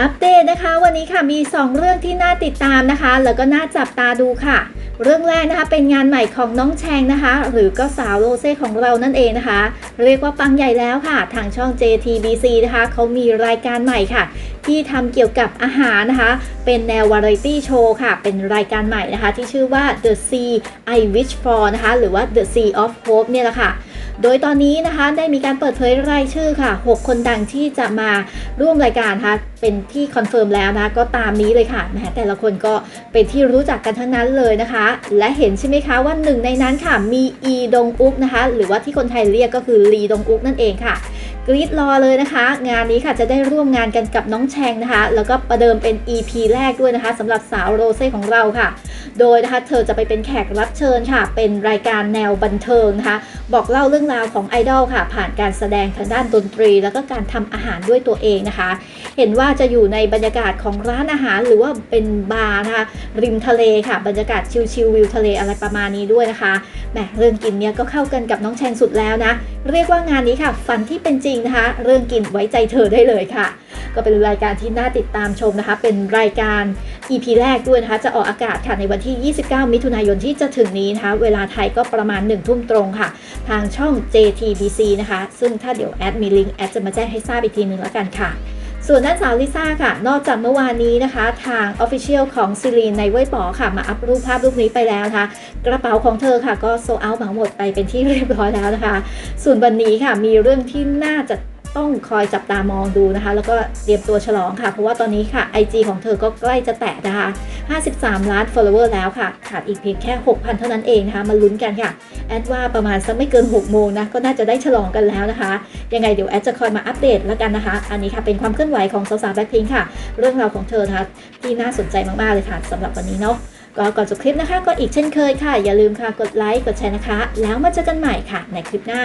อัปเดตนะคะ วันนี้ค่ะมี 2 เรื่องที่น่าติดตามนะคะ แล้วก็น่าจับตาดูค่ะ เรื่องแรกนะคะเป็นงานใหม่ของน้องแชงนะคะ หรือก็สาวโรเซ่ของเรานั่นเองนะคะ เรียกว่าปังใหญ่แล้วค่ะ ทางช่อง JTBC นะคะเขามีรายการใหม่ค่ะ ที่ทำเกี่ยวกับอาหารนะคะ เป็นแนววาไรตี้โชว์ค่ะ เป็นรายการใหม่นะคะ ที่ชื่อว่า The Sea I Wish For นะคะ หรือว่า The Sea of Hope เนี่ยแหละค่ะ โดยตอนนี้นะคะได้มีการเปิดเผยรายชื่อค่ะ 6 คนดังที่จะมาร่วมรายการนะคะเป็นที่คอนเฟิร์มแล้วนะก็ตามนี้เลยค่ะแหมแต่ละคนก็เป็นที่รู้จักกันทั้งนั้นเลยนะคะ และเห็นใช่ไหมคะว่าหนึ่งในนั้นค่ะมีอีดงอุกนะคะ หรือว่าที่คนไทยเรียกก็คือลีดงอุกนั่นเองค่ะกรีดรอเลยนะคะ งานนี้ค่ะจะได้ร่วมงานกันกับน้องแชงนะคะ แล้วก็ประเดิมเป็น EP แรกด้วยนะคะสำหรับสาวโรเซ่ของเราค่ะ โดยนะคะเธอจะไปเป็นแขกรับเชิญค่ะ เป็นรายการแนวบันเทิงนะคะบอกเล่าเรื่องราวของไอดอลค่ะ ผ่านการแสดงทางด้านดนตรี แล้วก็การทำอาหารด้วยตัวเองนะคะ เห็นว่าจะอยู่ในบรรยากาศของร้านอาหาร หรือว่าเป็นบาร์นะคะริมทะเลค่ะ บรรยากาศชิลๆวิวทะเลอะไรประมาณนี้ด้วยนะคะแหมเรื่องกินเนี่ยก็เข้ากันกับน้องแชงสุดแล้วนะ เรียกว่างานนี้ค่ะ ฝันที่เป็นจริงนะคะ เรื่องกินไว้ใจเธอได้เลยค่ะ ก็เป็นรายการที่น่าติดตามชมนะคะ เป็นรายการ EP แรกด้วยนะคะจะออกอากาศค่ะในวันที่ 29 มิถุนายนที่จะถึงนี้นะคะ เวลาไทยก็ประมาณ 1 ทุ่มตรงค่ะ ทางช่อง JTBC นะคะ ซึ่งถ้าเดี๋ยวแอดมีลิงก์แอดจะมาแจ้งให้ทราบอีกทีหนึ่งแล้วกันค่ะส่วนด้านสาวลิซ่าค่ะ นอกจากเมื่อวานนี้นะคะ ทาง Official ของซิลีนในเว่ยป๋อค่ะ มาอัพรูปภาพรูปนี้ไปแล้วนะคะ กระเป๋าของเธอค่ะ ก็โซเอาหมาหมดไปเป็นที่เรียบร้อยแล้วนะคะ ส่วนวันนี้ค่ะ มีเรื่องที่น่าจะ ต้องคอยจับตามองดูนะคะ แล้วก็เตรียมตัวฉลองค่ะ เพราะว่าตอนนี้ค่ะ IG ของเธอก็ใกล้จะแตะนะคะ 53 ล้าน follower แล้วค่ะ ขาดอีกเพียงแค่ 6,000 เท่านั้นเองนะคะ มาลุ้นกันค่ะ แอดว่าประมาณสักไม่เกิน 6 โมงนะ ก็น่าจะได้ฉลองกันแล้วนะคะ ยังไงเดี๋ยวแอดจะคอยมาอัปเดตแล้วกันนะคะ อันนี้ค่ะเป็นความเคลื่อนไหวของสาวๆแบ็คพิงค่ะ เรื่องราวของเธอนะคะที่น่าสนใจมากๆเลยค่ะสำหรับวันนี้เนาะก็ก่อนจบคลิปนะคะ ก็อีกเช่นเคยค่ะ อย่าลืมค่ะ กดไลค์ กดแชร์นะคะ แล้วมาเจอกันใหม่ค่ะ ในคลิปหน้า